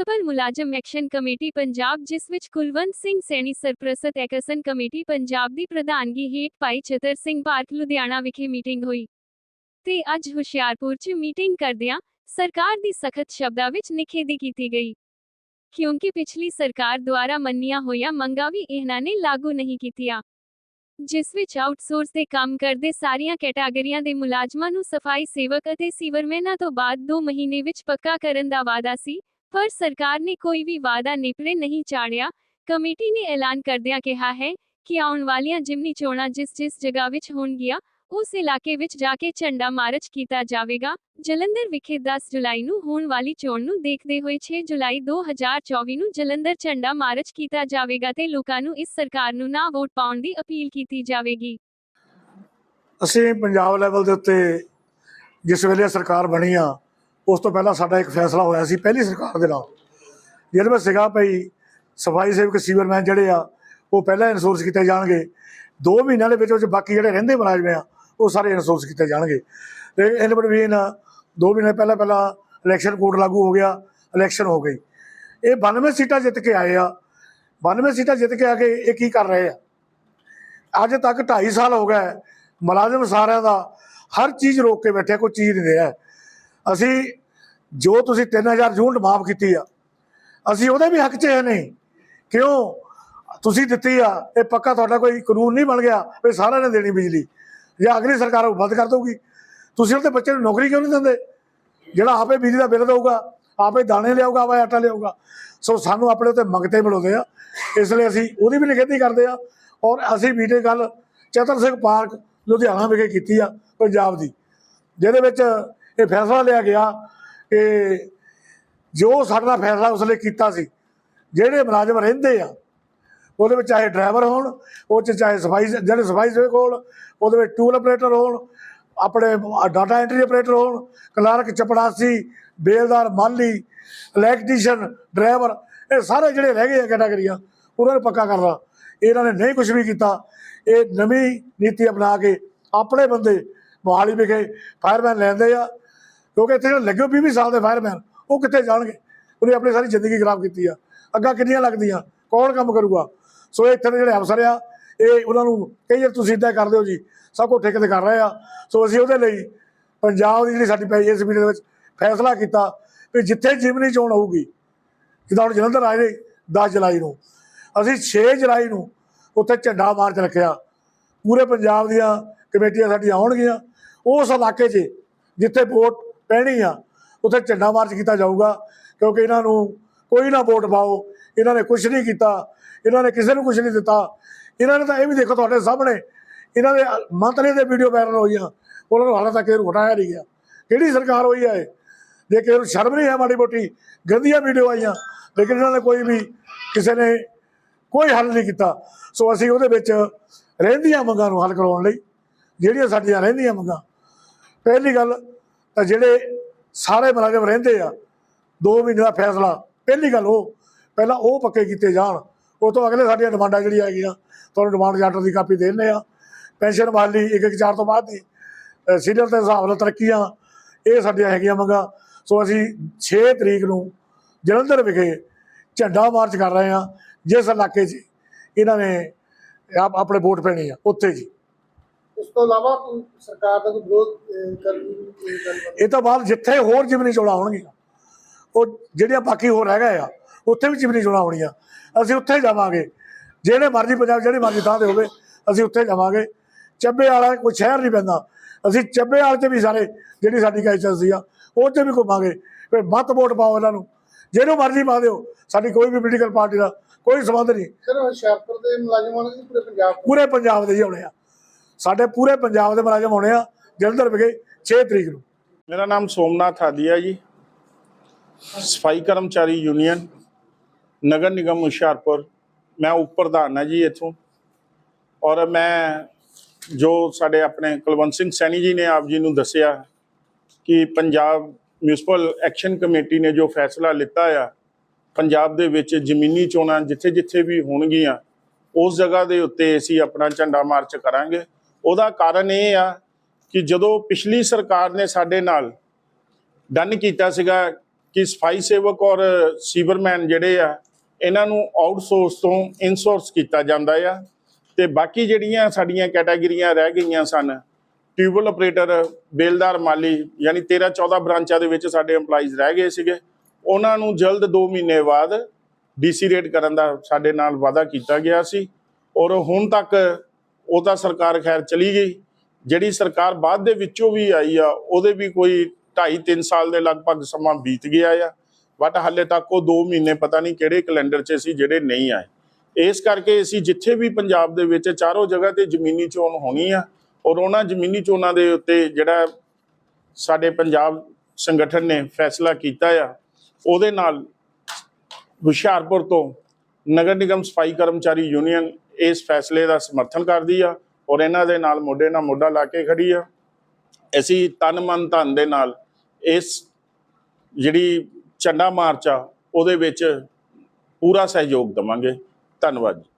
Municipal ਮੁਲਾਜ਼ਮ action committee Punjab, ਜਿਸ ਵਿੱਚ ਕੁਲਵੰਤ ਸਿੰਘ ਸੈਣੀ, ਸਰਪ੍ਰਸਤ ਐਕਸ਼ਨ ਕਮੇਟੀ ਪੰਜਾਬ ਦੀ ਪ੍ਰਧਾਨਗੀ ਹੇਠ ਭਾਈ ਚਤਰ ਸਿੰਘ ਪਾਰਕ, ਲੁਧਿਆਣਾ ਵਿਖੇ ਮੀਟਿੰਗ ਹੋਈ। ਤੇ ਅੱਜ ਹੁਸ਼ਿਆਰਪੁਰ 'ਚ ਮੀਟਿੰਗ ਕਰਦਿਆਂ ਸਰਕਾਰ ਦੀ ਸਖਤ ਸ਼ਬਦਾਂ ਵਿੱਚ ਨਿਖੇਧੀ ਕੀਤੀ ਗਈ। ਕਿਉਂਕਿ ਪਿਛਲੀ ਸਰਕਾਰ ਦੁਆਰਾ ਮੰਨੀਆਂ ਹੋਈਆਂ ਮੰਗਾਂ ਵੀ ਇਹਨਾਂ ਨੇ ਲਾਗੂ ਨਹੀਂ ਕੀਤੀਆਂ। ਜਿਸ ਵਿੱਚ ਆਊਟਸੋਰਸ ਦੇ ਕੰਮ ਕਰਦੇ ਸਾਰੀਆਂ ਕੈਟਾਗਰੀਆਂ ਦੇ ਮੁਲਾਜ਼ਮਾਂ ਨੂੰ ਸਫ਼ਾਈ ਸੇਵਕ ਅਤੇ ਸੀਵਰਮੈਨਾਂ ਤੋਂ ਬਾਅਦ 2 ਮਹੀਨੇ ਵਿੱਚ ਪੱਕਾ ਕਰਨ ਦਾ ਵਾਅਦਾ ਸੀ ਪਰ ਸਰਕਾਰ ਨੇ ਕੋਈ ਵੀ ਵਾਅਦਾ ਨਿਪਰੇ ਨਹੀਂ ਚਾੜਿਆ। ਕਮੇਟੀ ਨੇ ਐਲਾਨ ਕਰਦਿਆਂ ਕਿਹਾ ਹੈ ਕਿ ਆਉਣ ਵਾਲੀਆਂ ਜਿਮਨੀ ਚੋਣਾਂ ਜਿਸ ਜਿਸ ਜਗ੍ਹਾ ਵਿੱਚ ਹੋਣਗੀਆਂ, ਉਸ ਇਲਾਕੇ ਵਿੱਚ ਜਾ ਕੇ ਝੰਡਾ ਮਾਰਚ ਕੀਤਾ ਜਾਵੇਗਾ। ਜਲੰਧਰ ਵਿਖੇ 10 ਜੁਲਾਈ ਨੂੰ ਹੋਣ ਵਾਲੀ ਚੋਣ ਨੂੰ ਦੇਖਦੇ ਹੋਏ 6 ਜੁਲਾਈ 2024 ਨੂੰ ਜਲੰਧਰ ਝੰਡਾ ਮਾਰਚ ਕੀਤਾ ਜਾਵੇਗਾ ਤੇ ਲੋਕਾਂ ਨੂੰ ਇਸ ਸਰਕਾਰ ਨੂੰ ਨਾ ਵੋਟ ਪਾਉਣ ਦੀ ਅਪੀਲ ਕੀਤੀ ਜਾਵੇਗੀ। ਅਸੀਂ ਪੰਜਾਬ ਲੈਵਲ ਦੇ ਉੱਤੇ ਜਿਸ ਵੇਲੇ ਸਰਕਾਰ ਬਣੀ ਆ ਉਸ ਤੋਂ ਪਹਿਲਾਂ ਸਾਡਾ ਇੱਕ ਫੈਸਲਾ ਹੋਇਆ ਸੀ, ਪਹਿਲੀ ਸਰਕਾਰ ਦੇ ਨਾਲ। ਜਿਹਦੇ ਵਿੱਚ ਸੀਗਾ ਭਈ ਸਫ਼ਾਈ ਸੇਵਕ ਸੀਵਰਮੈਨ ਜਿਹੜੇ ਆ, ਉਹ ਪਹਿਲਾਂ ਇਨਸੋਰਸ ਕੀਤੇ ਜਾਣਗੇ। 2 ਮਹੀਨਿਆਂ ਦੇ ਵਿੱਚ ਵਿੱਚ ਬਾਕੀ ਜਿਹੜੇ ਰਹਿੰਦੇ ਮੁਲਾਜ਼ਮ ਆ, ਉਹ ਸਾਰੇ ਇਨਸੋਰਸ ਕੀਤੇ ਜਾਣਗੇ। ਤੇ ਇਨ ਬਿਟਵੀਨ 2 ਮਹੀਨੇ ਪਹਿਲਾਂ ਪਹਿਲਾਂ ਇਲੈਕਸ਼ਨ ਕੋਡ ਲਾਗੂ ਹੋ ਗਿਆ ਇਲੈਕਸ਼ਨ ਹੋ ਗਈ। ਇਹ 92 ਸੀਟਾਂ ਜਿੱਤ ਕੇ ਆਏ ਆ। 92 ਸੀਟਾਂ ਜਿੱਤ ਕੇ ਆ ਕੇ ਇਹ ਕੀ ਕਰ ਰਹੇ ਆ? ਅੱਜ ਤੱਕ 2.5 ਸਾਲ ਹੋ ਗਏ, ਮੁਲਾਜ਼ਮ ਸਾਰਿਆਂ ਦਾ ਹਰ ਚੀਜ਼ ਰੋਕ ਕੇ ਬੈਠੇ ਕੋਈ ਚੀਜ਼ ਨਹੀਂ ਰਿਹਾ। ਅਸੀਂ ਜੋ ਤੁਸੀਂ 3000 ਯੂਨਿਟ ਮਾਫ ਕੀਤੀ ਆ, ਅਸੀਂ ਉਹਦੇ ਵੀ ਹੱਕ 'ਚ ਹੈ ਨਹੀਂ। ਕਿਉਂ? ਤੁਸੀਂ ਦਿੱਤੀ ਆ, ਇਹ ਪੱਕਾ ਤੁਹਾਡਾ ਕੋਈ ਕਾਨੂੰਨ ਨਹੀਂ ਬਣ ਗਿਆ ਵੀ ਸਾਰਿਆਂ ਨੇ ਦੇਣੀ ਬਿਜਲੀ। ਜਾਂ ਅਗਲੀ ਸਰਕਾਰ ਉਹ ਬੰਦ ਕਰ ਦਊਗੀ। ਤੁਸੀਂ ਉਹਦੇ ਬੱਚੇ ਨੂੰ ਨੌਕਰੀ ਕਿਉਂ ਨਹੀਂ ਦਿੰਦੇ? ਜਿਹੜਾ ਆਪੇ ਬਿਜਲੀ ਦਾ ਬਿੱਲ ਦਊਗਾ, ਆਪੇ ਦਾਣੇ ਲਿਆਊਗਾ, ਆਪੇ ਆਟਾ ਲਿਆਊਗਾ। ਸੋ ਸਾਨੂੰ ਆਪਣੇ ਉੱਤੇ ਮੰਗਤੇ ਮਿਲਾਉਂਦੇ ਆ। ਇਸ ਲਈ ਅਸੀਂ ਉਹਦੀ ਵੀ ਨਿਖੇਧੀ ਕਰਦੇ ਆ। ਔਰ ਅਸੀਂ ਮੀਟਿੰਗ ਗੱਲ ਚਤਰ ਸਿੰਘ ਪਾਰਕ, ਲੁਧਿਆਣਾ ਵਿਖੇ ਕੀਤੀ ਆ, ਪੰਜਾਬ ਦੀ। ਜਿਹਦੇ ਵਿੱਚ ਇਹ ਫੈਸਲਾ ਲਿਆ ਗਿਆ ਕਿ ਜੋ ਸਾਡਾ ਫੈਸਲਾ ਉਸ ਲਈ ਕੀਤਾ ਸੀ, ਜਿਹੜੇ ਮੁਲਾਜ਼ਮ ਰਹਿੰਦੇ ਆ, ਉਹਦੇ ਵਿੱਚ ਚਾਹੇ ਡਰਾਈਵਰ ਹੋਣ, ਉਹ 'ਚ ਚਾਹੇ ਸਫ਼ਾਈ ਜਿਹੜੇ ਸਫ਼ਾਈ ਸੇਵਕ ਹੋਣ, ਉਹਦੇ ਵਿੱਚ ਟੂਲ ਆਪਰੇਟਰ ਹੋਣ, ਆਪਣੇ ਡਾਟਾ ਐਂਟਰੀ ਆਪਰੇਟਰ ਹੋਣ, ਕਲਰਕ ਚਪੜਾਸੀ, ਬੇਲਦਾਰ, ਮਾਲੀ, ਇਲੈਕਟ੍ਰੀਸ਼ੀਅਨ, ਡਰਾਈਵਰ, ਇਹ ਸਾਰੇ ਜਿਹੜੇ ਰਹਿ ਗਏ ਆ ਕੈਟਾਗਰੀਆਂ, ਉਹਨਾਂ ਨੂੰ ਪੱਕਾ ਕਰਨਾ ਇਹਨਾਂ ਨੇ ਨਹੀਂ ਕੁਝ ਵੀ ਕੀਤਾ। ਇਹ ਨਵੀਂ ਨੀਤੀ ਅਪਣਾ ਕੇ ਆਪਣੇ ਬੰਦੇ ਮੋਹਾਲੀ ਵਿਖੇ ਫਾਇਰਮੈਨ ਲੈਂਦੇ ਆ। ਕਿਉਂਕਿ ਇੱਥੇ ਜਿਹੜੇ ਲੱਗੇ 20 ਸਾਲ ਦੇ ਫਾਇਰਮੈਨ ਉਹ ਕਿੱਥੇ ਜਾਣਗੇ? ਉਹਨੇ ਆਪਣੀ ਸਾਰੀ ਜ਼ਿੰਦਗੀ ਖਰਾਬ ਕੀਤੀ ਆ। ਅੱਗਾ ਕਿੰਨੀਆਂ ਲੱਗਦੀਆਂ? ਕੌਣ ਕੰਮ ਕਰੂਗਾ? ਸੋ ਇੱਥੇ ਦੇ ਜਿਹੜੇ ਅਫਸਰ ਆ, ਇਹ ਉਹਨਾਂ ਨੂੰ ਕਈ ਵਾਰ ਤੁਸੀਂ ਇਦਾਂ ਕਰਦੇ ਹੋ ਜੀ, ਸਭ ਕੁਝ ਠੇਕੇ ਤੇ ਕਰ ਰਹੇ ਆ। ਸੋ ਅਸੀਂ ਉਹਦੇ ਲਈ ਪੰਜਾਬ ਦੀ ਜਿਹੜੀ ਸਾਡੀ ਪਈ ਇਸ ਮੀਟਿੰਗ ਦੇ ਵਿੱਚ ਫੈਸਲਾ ਕੀਤਾ ਵੀ ਜਿੱਥੇ ਜਿਮਨੀ ਚੋਣ ਹੋਊਗੀ, ਜਿੱਦਾਂ ਹੁਣ ਜਲੰਧਰ ਆਏ ਨੇ 10 ਜੁਲਾਈ ਨੂੰ। ਅਸੀਂ 6 ਜੁਲਾਈ ਨੂੰ ਉੱਥੇ ਝੰਡਾ ਮਾਰਚ ਰੱਖਿਆ। ਪੂਰੇ ਪੰਜਾਬ ਦੀਆਂ ਕਮੇਟੀਆਂ ਸਾਡੀਆਂ ਆਉਣਗੀਆਂ। ਉਸ ਇਲਾਕੇ 'ਚ ਜਿੱਥੇ ਵੋਟ ਪੈਣੀ ਆ, ਉੱਥੇ ਝੰਡਾ ਮਾਰਚ ਕੀਤਾ ਜਾਊਗਾ, ਕਿਉਂਕਿ ਇਹਨਾਂ ਨੂੰ ਕੋਈ ਨਾ ਵੋਟ ਪਾਓ, ਇਹਨਾਂ ਨੇ ਕੁਝ ਨਹੀਂ ਕੀਤਾ, ਇਹਨਾਂ ਨੇ ਕਿਸੇ ਨੂੰ ਕੁਝ ਨਹੀਂ ਦਿੱਤਾ। ਇਹਨਾਂ ਨੇ ਤਾਂ ਇਹ ਵੀ ਦੇਖੋ ਤੁਹਾਡੇ ਸਾਹਮਣੇ, ਇਹਨਾਂ ਦੇ ਮੰਤਰੀ ਦੇ ਵੀਡੀਓ ਵਾਇਰਲ ਹੋਈਆਂ, ਉਹਨਾਂ ਨੂੰ ਹਾਲੇ ਤੱਕ ਇਹ ਹਟਾਇਆ ਨਹੀਂ ਗਿਆ। ਕਿਹੜੀ ਸਰਕਾਰ ਹੋਈ ਹੈ ਜੇ ਕਿਸੇ ਨੂੰ ਸ਼ਰਮ ਨਹੀਂ ਹੈ ਮਾੜੀ ਮੋਟੀ, ਗੰਦੀਆਂ ਵੀਡੀਓ ਆਈਆਂ, ਲੇਕਿਨ ਇਹਨਾਂ ਨੇ ਕੋਈ ਵੀ ਕਿਸੇ ਨੇ ਕੋਈ ਹੱਲ ਨਹੀਂ ਕੀਤਾ। ਸੋ ਅਸੀਂ ਉਹਦੇ ਵਿੱਚ ਰਹਿੰਦੀਆਂ ਮੰਗਾਂ ਨੂੰ ਹੱਲ ਕਰਾਉਣ ਲਈ, ਜਿਹੜੀਆਂ ਸਾਡੀਆਂ ਰਹਿੰਦੀਆਂ ਮੰਗਾਂ। ਪਹਿਲੀ ਗੱਲ ਤਾਂ ਜਿਹੜੇ ਸਾਰੇ ਮੁਲਾਜ਼ਮ ਰਹਿੰਦੇ ਆ 2 ਮਹੀਨੇ ਦਾ ਫੈਸਲਾ, ਪਹਿਲੀ ਗੱਲ ਉਹ, ਪਹਿਲਾਂ ਉਹ ਪੱਕੇ ਕੀਤੇ ਜਾਣ। ਉਹ ਤੋਂ ਅਗਲੇ ਸਾਡੀਆਂ ਡਿਮਾਂਡਾਂ ਜਿਹੜੀਆਂ ਹੈਗੀਆਂ, ਤੁਹਾਨੂੰ ਡਿਮਾਂਡ ਚਾਰਟਰ ਦੀ ਕਾਪੀ ਦੇ ਦਿੰਦੇ ਆ। ਪੈਨਸ਼ਨ ਬਹਾਲੀ ਇੱਕ ਇੱਕ ਚਾਰ ਤੋਂ ਬਾਅਦ ਦੀ ਸੀਨੀਅਰ ਦੇ ਹਿਸਾਬ ਨਾਲ ਤਰੱਕੀਆਂ, ਇਹ ਸਾਡੀਆਂ ਹੈਗੀਆਂ ਮੰਗਾਂ। ਸੋ ਅਸੀਂ 6 ਤਰੀਕ ਨੂੰ ਜਲੰਧਰ ਵਿਖੇ ਝੰਡਾ ਮਾਰਚ ਕਰ ਰਹੇ ਹਾਂ, ਜਿਸ ਇਲਾਕੇ 'ਚ ਇਹਨਾਂ ਨੇ ਆਪ ਆਪਣੇ ਵੋਟ ਪੈਣੀ ਆ, ਉੱਥੇ ਜੀ। ਉਸ ਤੋਂ ਇਲਾਵਾ ਕੋਈ ਸਰਕਾਰ ਦਾ ਕੋਈ ਵਿਰੋਧ ਕਰਨ ਇਹ ਤੋਂ ਬਾਅਦ ਜਿੱਥੇ ਹੋਰ ਜਿਮਨੀ ਚੋਣਾਂ ਹੋਣਗੀਆਂ ਉਹ ਜਿਹੜੀਆਂ ਬਾਕੀ ਹੋਰ ਰਹਿ ਗਏ ਆ ਉੱਥੇ ਵੀ ਜਿਮਨੀ ਚੋਣਾਂ ਹੋਣੀਆਂ ਅਸੀਂ ਉੱਥੇ ਜਾਵਾਂਗੇ। ਜਿਹੜੇ ਮਰਜ਼ੀ ਪੰਜਾਬ ਜਿਹੜੀ ਮਰਜ਼ੀ ਥਾਂ ਤੇ ਹੋਵੇ ਅਸੀਂ ਉੱਥੇ ਜਾਵਾਂਗੇ। ਚੱਬੇ ਵਾਲਾ ਕੋਈ ਸ਼ਹਿਰ ਨਹੀਂ ਪੈਂਦਾ। ਅਸੀਂ ਚੱਬੇ ਵਾਲੇ 'ਚ ਵੀ ਸਾਰੇ ਜਿਹੜੀ ਸਾਡੀ ਕਾਇਚੈਂਸੀ ਆ ਉਹ 'ਚ ਵੀ ਘੁੰਮਾਂਗੇ। ਫਿਰ ਮਤ ਵੋਟ ਪਾਓ ਇਹਨਾਂ ਨੂੰ। ਜਿਹਨੂੰ ਮਰਜ਼ੀ ਪਾ ਦਿਓ ਸਾਡੀ ਕੋਈ ਵੀ ਪੋਲੀਟੀਕਲ ਪਾਰਟੀ ਦਾ ਕੋਈ ਸੰਬੰਧ ਨਹੀਂ। ਸਿਰਫ ਹੁਸ਼ਿਆਰਪੁਰ ਦੇ ਮੁਲਾਜ਼ਮਾਂ ਨੇ ਪੂਰੇ ਪੰਜਾਬ ਤੋਂ ਪੂਰੇ ਪੰਜਾਬ ਦੇ ਹੀ ਹੋਣੇ ਆ। ਸਾਡੇ ਪੂਰੇ ਪੰਜਾਬ ਦੇ ਮੁਲਾਜ਼ਮ ਹੋਣੇ ਆ, ਜਲੰਧਰ ਵਿਖੇ 6 ਤਰੀਕ ਨੂੰ। ਮੇਰਾ ਨਾਮ ਸੋਮਨਾਥ ਆਦੀਆ ਜੀ। ਸਫ਼ਾਈ ਕਰਮਚਾਰੀ ਯੂਨੀਅਨ, ਨਗਰ ਨਿਗਮ ਹੁਸ਼ਿਆਰਪੁਰ। ਮੈਂ ਉਪ ਪ੍ਰਧਾਨ ਹਾਂ ਜੀ ਇੱਥੋਂ। ਔਰ ਮੈਂ ਜੋ ਸਾਡੇ ਆਪਣੇ ਕੁਲਵੰਤ ਸਿੰਘ ਸੈਣੀ ਜੀ ਨੇ ਆਪ ਜੀ ਨੂੰ ਦੱਸਿਆ ਕਿ ਪੰਜਾਬ ਮਿਊਨਿਸਪਲ ਐਕਸ਼ਨ ਕਮੇਟੀ ਨੇ ਜੋ ਫੈਸਲਾ ਲਿੱਤਾ ਆ, ਪੰਜਾਬ ਦੇ ਵਿੱਚ ਜ਼ਮੀਨੀ ਚੋਣਾਂ ਜਿੱਥੇ-ਜਿੱਥੇ ਵੀ ਹੋਣਗੀਆਂ, ਉਸ ਜਗ੍ਹਾ ਦੇ ਉੱਤੇ ਅਸੀਂ ਆਪਣਾ ਝੰਡਾ ਮਾਰਚ ਕਰਾਂਗੇ। ਉਹਦਾ ਕਾਰਨ ਇਹ ਆ ਕਿ ਜਦੋਂ ਪਿਛਲੀ ਸਰਕਾਰ ਨੇ ਸਾਡੇ ਨਾਲ ਡਨ ਕੀਤਾ ਸੀਗਾ ਕਿ ਸਫ਼ਾਈ ਸੇਵਕ ਔਰ ਸੀਵਰਮੈਨ ਜਿਹੜੇ ਆ, ਇਹਨਾਂ ਨੂੰ ਆਊਟਸੋਰਸ ਤੋਂ ਇਨਸੋਰਸ ਕੀਤਾ ਜਾਂਦਾ ਆ ਤੇ ਬਾਕੀ ਜਿਹੜੀਆਂ ਸਾਡੀਆਂ ਕੈਟਾਗਰੀਆਂ ਰਹਿ ਗਈਆਂ ਸਨ ਟਿਊਬਲ ਆਪਰੇਟਰ ਬੇਲਦਾਰ ਮਾਲੀ, ਯਾਨੀ 13 14 ਬ੍ਰਾਂਚਾਂ ਦੇ ਵਿੱਚ ਸਾਡੇ EMPLOYEES ਰਹਿ ਗਏ ਸੀਗੇ, ਉਹਨਾਂ ਨੂੰ ਜਲਦ 2 ਮਹੀਨੇ ਬਾਅਦ ਡੀਸੀ ਰੇਟ ਕਰਨ ਦਾ ਸਾਡੇ ਨਾਲ ਵਾਅਦਾ ਕੀਤਾ ਗਿਆ ਸੀ ਔਰ ਹੁਣ ਤੱਕ ਉਹ ਤਾਂ ਸਰਕਾਰ ਖੈਰ ਚਲੀ ਗਈ। ਜਿਹੜੀ ਸਰਕਾਰ ਬਾਅਦ ਦੇ ਵਿੱਚੋਂ ਵੀ ਆਈ ਆ, ਉਹਦੇ ਵੀ ਕੋਈ 2.5 3 ਸਾਲ ਦੇ ਲਗਭਗ ਸਮਾਂ ਬੀਤ ਗਿਆ ਆ। ਬਟ ਹਾਲੇ ਤੱਕ ਉਹ 2 ਮਹੀਨੇ ਪਤਾ ਨਹੀਂ ਕਿਹੜੇ ਕੈਲੰਡਰ 'ਚ ਸੀ, ਜਿਹੜੇ ਨਹੀਂ ਆਏ। ਇਸ ਕਰਕੇ ਅਸੀਂ ਜਿੱਥੇ ਵੀ ਪੰਜਾਬ ਦੇ ਵਿੱਚ ਚਾਰੋਂ ਜਗ੍ਹਾ ਤੇ ਜ਼ਮੀਨੀ ਚੋਣ ਹੋਣੀ ਆ ਔਰ ਉਹਨਾਂ ਜ਼ਮੀਨੀ ਚੋਣਾਂ ਦੇ ਉੱਤੇ ਜਿਹੜਾ ਸਾਡੇ ਪੰਜਾਬ ਸੰਗਠਨ ਨੇ ਫੈਸਲਾ ਕੀਤਾ ਆ, ਉਹਦੇ ਨਾਲ ਹੁਸ਼ਿਆਰਪੁਰ ਤੋਂ ਨਗਰ ਨਿਗਮ ਸਫ਼ਾਈ ਕਰਮਚਾਰੀ ਯੂਨੀਅਨ ਇਸ ਫੈਸਲੇ ਦਾ ਸਮਰਥਨ ਕਰਦੀ ਆ ਔਰ ਇਹਨਾਂ ਦੇ ਨਾਲ ਮੋਢੇ ਨਾਲ ਮੋਢਾ ਲਾ ਕੇ ਖੜੀ ਆ। ਅਸੀਂ ਤਨ ਮਨ ਧਨ ਦੇ ਨਾਲ ਇਸ ਜਿਹੜੀ ਝੰਡਾ ਮਾਰਚ ਆ, ਉਹਦੇ ਵਿੱਚ ਪੂਰਾ ਸਹਿਯੋਗ ਦਵਾਂਗੇ। ਧੰਨਵਾਦ ਜੀ।